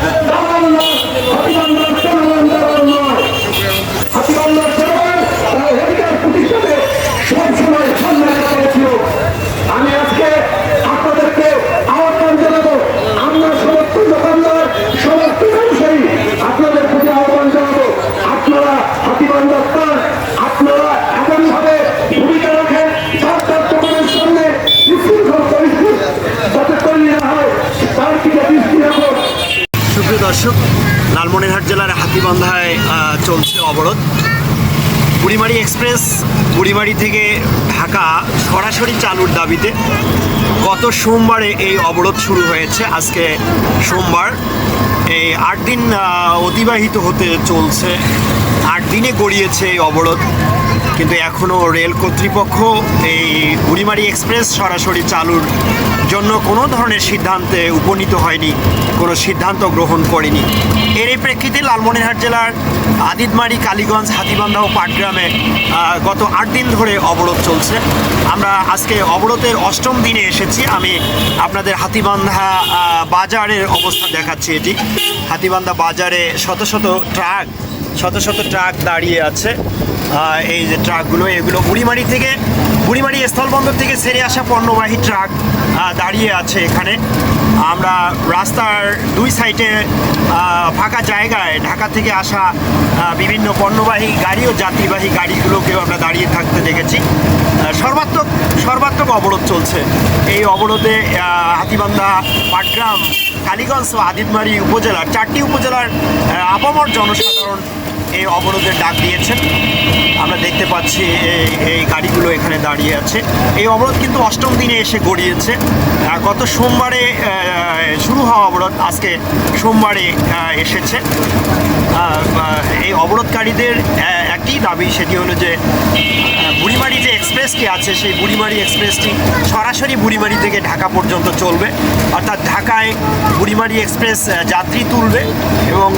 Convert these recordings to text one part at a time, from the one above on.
¡Vámonos! Lalmonirhat জেলার হাতিবান্ধায় চলছে অবরোধ। বুড়িমারি এক্সপ্রেস, বুড়িমারি থেকে ঢাকা সরাসরি চালুর দাবিতে গত সোমবারে এই অবরোধ শুরু হয়েছে। আজকে সোমবার এই আট দিন অতিবাহিত হতে চলছে। আট দিনে গড়িয়েছে এই অবরোধ। কিন্তু এখনও রেল কর্তৃপক্ষ এই বুড়িমারি এক্সপ্রেস সরাসরি চালুর জন্য কোনো ধরনের সিদ্ধান্তে উপনীত হয়নি, কোনো সিদ্ধান্ত গ্রহণ করেনি। এর এই প্রেক্ষিতে লালমনিরহাট জেলার আদিতমারি, কালীগঞ্জ, হাতিবান্ধা ও পাটগ্রামে গত আট দিন ধরে অবরোধ চলছে। আমরা আজকে অবরোধের অষ্টম দিনে এসেছি। আমি আপনাদের হাতিবান্ধা বাজারের অবস্থা দেখাচ্ছি এটি। হাতিবান্ধা বাজারে শত শত ট্রাক, শত শত ট্রাক দাঁড়িয়ে আছে। এই যে ট্রাকগুলো, এগুলো বুড়িমারি থেকে, বুড়িমারি স্থলবন্দর থেকে সেরে আসা পণ্যবাহী ট্রাক দাঁড়িয়ে আছে এখানে। আমরা রাস্তার দুই সাইডে ফাঁকা জায়গায় ঢাকা থেকে আসা বিভিন্ন পণ্যবাহী গাড়ি ও যাত্রীবাহী গাড়িগুলোকেও আমরা দাঁড়িয়ে থাকতে দেখেছি। সর্বাত্ম সর্বাত্মক অবরোধ চলছে। এই অবরোধে হাতিবান্ধা, পাটগ্রাম, কালীগঞ্জ ও আদিতমারি উপজেলার চারটি উপজেলার আপামর জনসাধারণ এই অবরোধের ডাক দিয়েছেন। আমরা দেখতে পাচ্ছি এই গাড়িগুলো এখানে দাঁড়িয়ে আছে। এই অবরোধ কিন্তু অষ্টম দিনে এসে গড়িয়েছে। গত সোমবারে শুরু হওয়া অবরোধ আজকে সোমবারে এসেছে। এই অবরোধকারীদের একটি দাবি সেটি হলো যে বুড়িমারি যে এক্সপ্রেসটি আছে, সেই বুড়িমারি এক্সপ্রেসটি সরাসরি বুড়িমারি থেকে ঢাকা পর্যন্ত চলবে। অর্থাৎ ঢাকায় বুড়িমারি এক্সপ্রেস যাত্রী তুলবে এবং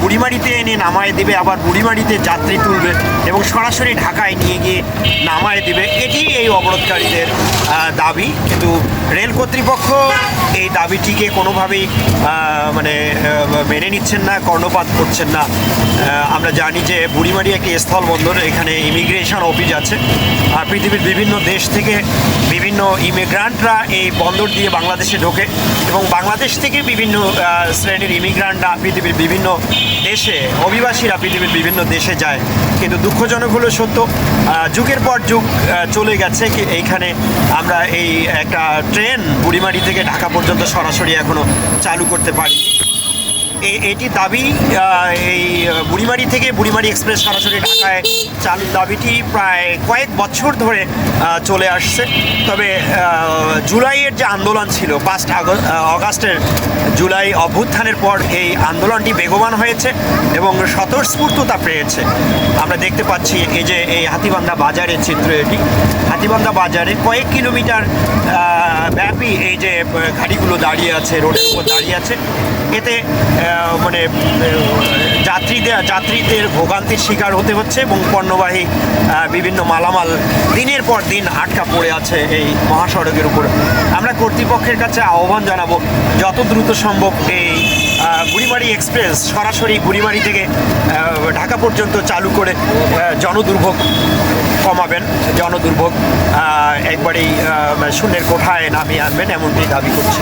বুড়িমারিতে এনে নামায় দেবে, আবার বুড়িমারিতে যাত্রী তুলবে এবং সরাসরি ঢাকায় নিয়ে গিয়ে নামায় দেবে। এটি এই অবরোধকারীদের দাবি। কিন্তু রেল কর্তৃপক্ষ এই দাবিটিকে কোনোভাবেই মানে মেনে নিচ্ছেন না, কর্ণপাত করছেন না। আমরা জানি যে বুড়িমারি একটি স্থলবন্দর, এখানে ইমিগ্রেশন অফিস আছে। আর পৃথিবীর বিভিন্ন দেশ থেকে বিভিন্ন ইমিগ্রান্টরা এই বন্দর দিয়ে বাংলাদেশে ঢোকে এবং বাংলাদেশ থেকে বিভিন্ন শ্রেণির ইমিগ্রান্টরা পৃথিবীর বিভিন্ন দেশে, অভিবাসীরা পৃথিবীর বিভিন্ন দেশে যায়। কিন্তু দুঃখজনক হলো সত্য যুগের পর যুগ চলে গেছে এইখানে আমরা এই একটা ট্রেন বুড়িমারি থেকে ঢাকা পর্যন্ত সরাসরি এখনও চালু করতে পারি এটি দাবি এই বুড়িমারি থেকে বুড়িমারি এক্সপ্রেস সরাসরি ঢাকায় চালুর দাবিটি প্রায় কয়েক বছর ধরে চলে আসছে। তবে জুলাইয়ের যে আন্দোলন ছিল, পাঁচ অগাস্টের জুলাই অভ্যুত্থানের পর এই আন্দোলনটি বেগবান হয়েছে এবং স্বতঃস্ফূর্ততা পেয়েছে। আমরা দেখতে পাচ্ছি এই যে এই হাতিবান্ধা বাজারের চিত্র এটি। হাতিবান্ধা বাজারে কয়েক কিলোমিটার ব্যাপী এই যে গাড়িগুলো দাঁড়িয়ে আছে, রোডের উপর দাঁড়িয়ে আছে। এতে মানে যাত্রীদের যাত্রীদের ভোগান্তির শিকার হতে হচ্ছে এবং পণ্যবাহী বিভিন্ন মালামাল দিনের পর দিন আটকা পড়ে আছে এই মহাসড়কের উপর। আমরা কর্তৃপক্ষের কাছে আহ্বান জানাব, যত দ্রুত সম্ভব এই বুড়িমারি এক্সপ্রেস সরাসরি বুড়িমারি থেকে ঢাকা পর্যন্ত চালু করে জনদুর্ভোগ কমাবেন, জনদুর্ভোগ একবারেই শূন্যের কোঠায় নামিয়ে আনবেন এমনটি দাবি করছি।